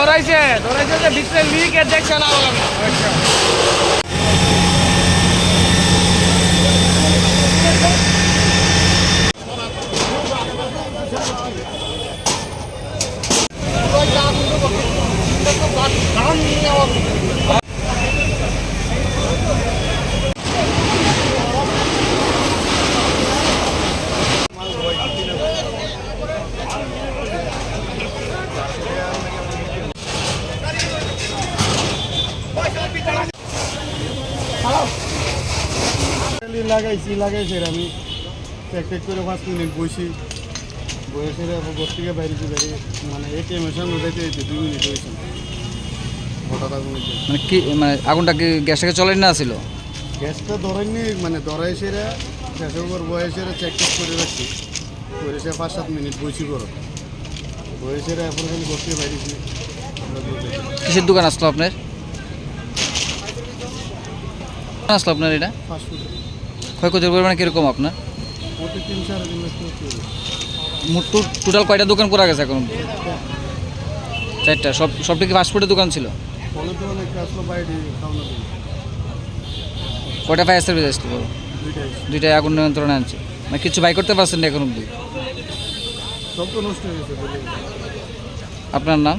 ধরাইছে ধরাইছে যে বিশ্বের লিক এর দেখছে না? খালি লাগাইছি লাগাইছি আমি। এক করে পাঁচ মিনিট বসি বসে ঘর থেকে বাইরেছি বাইরে মানে এটিএম এর সামনে যাইতে যেতে দুই মিনিট হয়েছে। হঠাৎ আগুন মানে কি মানে আগুনটা কি গ্যাসটাকে চলে না ছিল? গ্যাসটা ধরেননি মানে ধরাই সেরা গ্যাসের উপর বয়সের চেক টেক করে রাখছি। করে সে পাঁচ সাত মিনিট বসি করো বয়সের এখন খালি ঘর থেকে বাইরেছি কিসের দোকান আসলো আপনার? আসলো আপনার এটা? ক্ষয়ক্ষতির পরিমাণ কীরকম আপনার। টোটাল কয়টা দোকান করা গেছে এখন? চারটা। সব সবটা কি ফাস্টফুডের দোকান ছিল? কয়টা ফায়ার সার্ভিস আসলো? দুইটাই। দুইটাই আগুন নিয়ন্ত্রণে আনছে। মানে কিছু বাই করতে পারছেন না এখন অব্দি আপনার নাম?